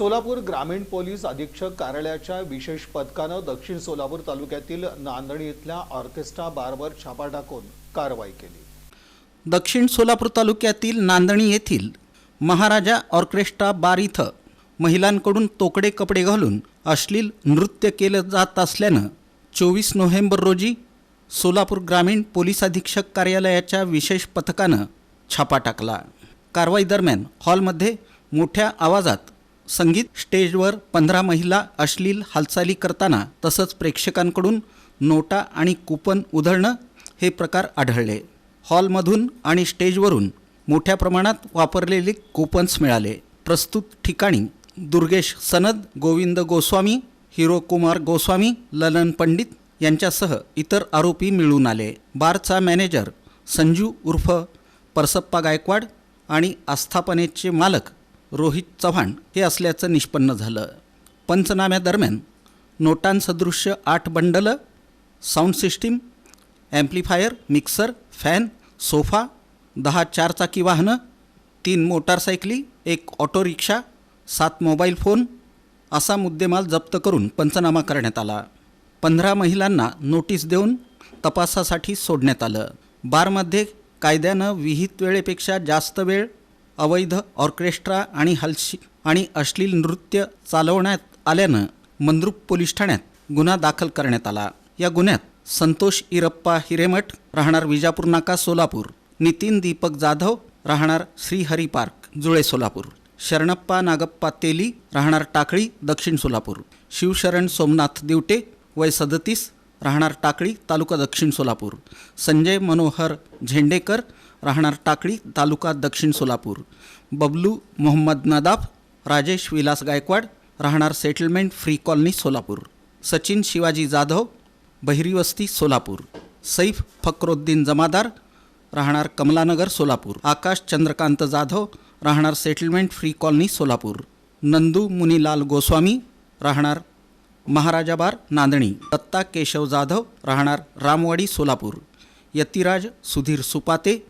सोलापूर ग्रामीण पोलीस अधीक्षक कार्यालयाच्या विशेष पथकानं दक्षिण सोलापूर तालुक्यातील नांदणी इथल्या ऑर्केस्ट्रा बारवर छापा टाकून कारवाई केली. दक्षिण सोलापूर तालुक्यातील नांदणी येथील महाराजा ऑर्केस्ट्रा बार इथं महिलांकडून तोकडे कपडे घालून अश्लील नृत्य केलं जात असल्यानं चोवीस नोव्हेंबर रोजी सोलापूर ग्रामीण पोलीस अधीक्षक कार्यालयाच्या विशेष पथकानं छापा टाकला. कारवाई दरम्यान हॉलमध्ये मोठ्या आवाजात संगीत स्टेजवर पंधरा महिला अश्लील हालचाली करताना तसंच प्रेक्षकांकडून नोटा आणि कुपन उधळणं हे प्रकार आढळले. हॉलमधून आणि स्टेजवरून मोठ्या प्रमाणात वापरलेले कुपन्स मिळाले. प्रस्तुत ठिकाणी दुर्गेश सनद गोविंद गोस्वामी हिरो कुमार गोस्वामी ललन पंडित यांच्यासह इतर आरोपी मिळून आले. बारचा मॅनेजर संजू उर्फ परसप्पा गायकवाड आणि आस्थापनेचे मालक रोहित चव्हाण हे असल्याचं निष्पन्न झालं. पंचनाम्यादरम्यान नोटांसदृश्य आठ बंडलं sound system amplifier mixer fan sofa दहा चारचाकी वाहनं तीन मोटारसायकली एक ऑटो रिक्षा सात मोबाईल फोन असा मुद्देमाल जप्त करून पंचनामा करण्यात आला. पंधरा महिलांना नोटीस देऊन तपासासाठी सोडण्यात आलं. बारमध्ये कायद्यानं विहित वेळेपेक्षा जास्त वेळ अवैध ऑर्केस्ट्रा आणि हलशी आणि अश्लील नृत्य चालवण्यात आल्यानं मंद्रुप पोलीस ठाण्यात गुन्हा दाखल करण्यात आला. या गुन्ह्यात संतोष इरप्पा हिरेमठ राहणार विजापूर नाका सोलापूर नितीन दीपक जाधव राहणार श्रीहरी पार्क जुळे सोलापूर शरणप्पा नागप्पा तेली राहणार टाकळी दक्षिण सोलापूर शिवशरण सोमनाथ दिवटे वय सदतीस राहणार टाकळी तालुका दक्षिण सोलापूर संजय मनोहर झेंडेकर राहणार टाकळी तालुका दक्षिण सोलापूर. बबलू मोहम्मद नदाफ राजेश विलास गायकवाड राहणार settlement free colony Solapur. Sachin Shivaji Jadhav Bahirivasti Solapur. Saif Fakruddin Jamadar राहणार कमलानगर सोलापूर. आकाश चंद्रकांत जाधव राहणार settlement free colony Solapur. Nandu Munilal Goswami राहणार महाराजाबार नांदणी. दत्ता केशव जाधव राहणार रामवाडी सोलापूर. यतिराज सुधीर सुपाते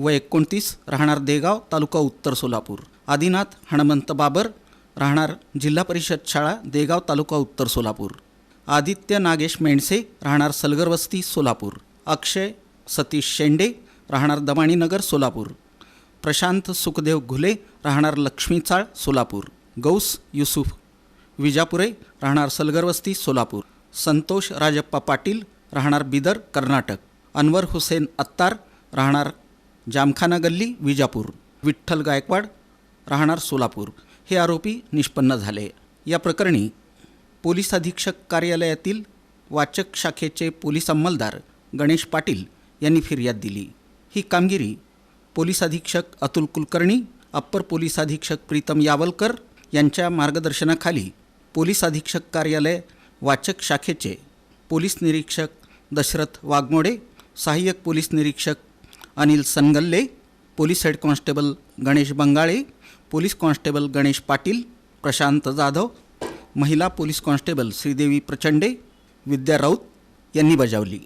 व एकोणतीस राहणार देगाव तालुका उत्तर सोलापूर. आदिनाथ हणमंत बाबर राहणार जिल्हा परिषद शाळा देगाव तालुका उत्तर सोलापूर. आदित्य नागेश मेंडसे राहणार सलगरवस्ती सोलापूर. अक्षय सतीश शेंडे राहणार दमाणीनगर सोलापूर. प्रशांत सुखदेव घुले राहणार लक्ष्मीचाळ सोलापूर. गौस युसुफ विजापुरे राहणार सलगरवस्ती सोलापूर. संतोष राजप्पा पाटील राहणार बिदर कर्नाटक. अनवर हुसेन अत्तार राहणार जामखाना गल्ली विजापूर. विठ्ठल गायकवाड राहणार सोलापूर. हे आरोपी निष्पन्न झाले. या प्रकरणी पोलीस अधीक्षक कार्यालयातील वाचक शाखेचे पोलीस अंमलदार गणेश पाटील यांनी फिर्याद दिली. ही कामगिरी पोलीस अधीक्षक अतुल कुलकर्णी अप्पर पोलीस अधीक्षक प्रीतम यावलकर यांच्या मार्गदर्शनाखाली पोलीस अधीक्षक कार्यालय वाचक शाखेचे पोलीस निरीक्षक दशरथ वाघमोडे सहाय्यक पोलीस निरीक्षक Anil Sangalle police head constable Ganesh Bangale police constable Ganesh Patil Prashant Jadhav महिला पोलीस कॉन्स्टेबल श्रीदेवी प्रचंडे विद्या राऊत यांनी बजावली.